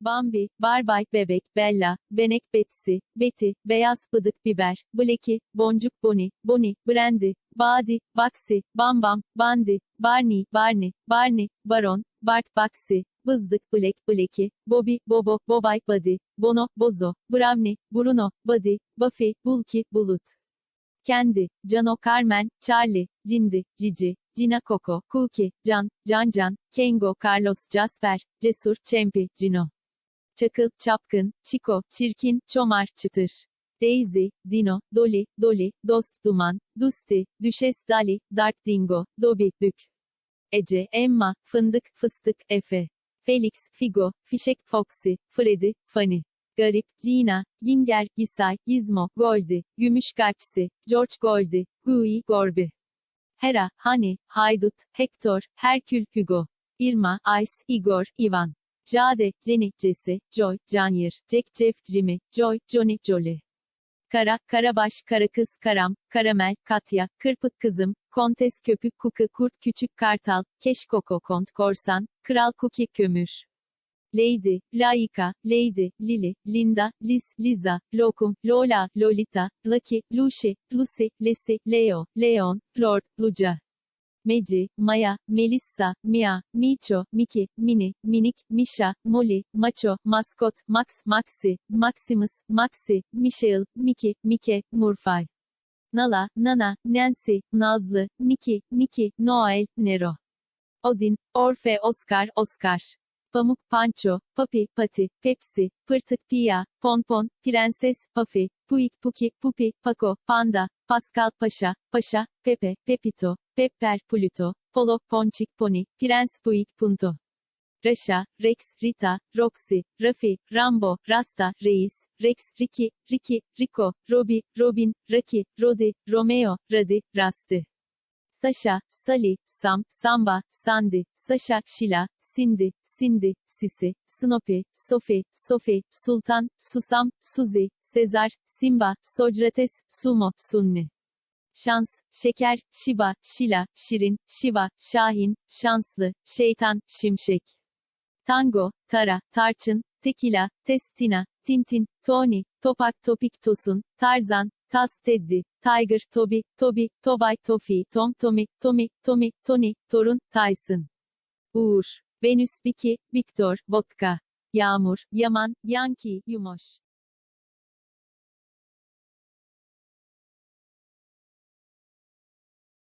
Bambi, Barbay, Bebek, Bella, Benek, Betsy, Betty, Beyaz Bıdık Biber, Blackie, Boncuk Bonnie, Bonnie, Brandy, Badi, Baxi, Bam Bam, Bandi, Barney, Barney, Barney, Baron, Bart, Baxi, Bızdık, Black, Blackie, Bobby, Bobo, Bobay, Buddy, Bono, Bozo, Brownie, Bruno, Buddy, Buffy, Bulky, Bulut. Kendi, Cano, Carmen, Charlie, Cindi, Cici, Cina Coco, Cookie, Can, Can Can, Kengo, Carlos, Jasper, Cesur, Çempi, Cino. Çakıl, Çapkın, Çiko, Çirkin, Çomar, Çıtır. Daisy, Dino, Dolly, Dolly, Dost, Duman, Dusty, Düşes, Dali, Dart Dingo, Dobby, Dük. Ece, Emma, Fındık, Fıstık, Efe. Felix, Figo, Fişek, Foxy, Freddy, Fanny. Garip, Gina, Ginger, Gisay, Gizmo, Goldie, Gümüş Kalpsi, George Goldie, Gui, Gorby. Hera, Hani, Haydut, Hector, Herkül, Hugo. Irma, Ice, Igor, Ivan. Jade, Jenny, Jesse, Joy, Janyir, Jack, Jeff, Jimmy, Joy, Johnny, Jolly. Kara, Karabaş, Karakız, Karam, Karamel, Katya, Kırpık Kızım, Kontes Köpük Kuku Kurt Küçük Kartal, Keş Koko Kont Korsan, Kral Cookie Kömür. Lady, Laika, Lady, Lily, Linda, Liz, Liza, Lokum, Lola, Lolita, Lucky, Lucy, Lucy, Lesi, Leo, Leon, Lord, Luca. Meci, Maya, Melissa, Mia, Micho, Miki, Mini, Minik, Misha, Molly, Macho, Maskot, Max, Maxi, Maximus, Maxi, Michelle, Miki, Mike, Murphy. Nala, Nana, Nancy, Nazlı, Niki, Niki, Noel, Nero. Odin, Orfe, Oscar, Oscar. Pamuk, Pancho, Papi, Pati, Pepsi, Pırtık, Pia, Ponpon, Prenses, Puffy, Puik, Puki, Pupi, Paco, Panda, Pascal Paşa, Paşa, Pepe, Pepito, Pepper, Pluto, Polo, Ponçik, Pony, Prens Puik, Punto. Raşa, Rex, Rita, Roxy, Rafi, Rambo, Rasta, Reis, Rex, Ricky, Ricky, Rico, Robbie, Robin, Rocky, Rodi, Romeo, Radi, Rasti. Sasha, Sally, Sam, Samba, Sandy, Sasha, Sheila, Cindy, Cindy, Sisi, Snoopy, Sophie, Sophie, Sultan, Susam, Suzy, Sezar, Simba, Socrates, Sumo, Sunni. Şans, Şeker, Şiba, Şila, Şirin, Şiva, Şahin, Şanslı, Şeytan, Şimşek. Tango, Tara, Tarçın, Tekila, Testina, Tintin, Tony, Topak, Topik, Tosun, Tarzan, Tas, Teddy, Tiger, Toby, Toby, Tobay, Tofi, Tom, Tommy, Tommy, Tommy, Tony, Torun, Tyson. Uğur, Venüs, Biki, Victor, Vodka. Yağmur, Yaman, Yankee, Yumoş.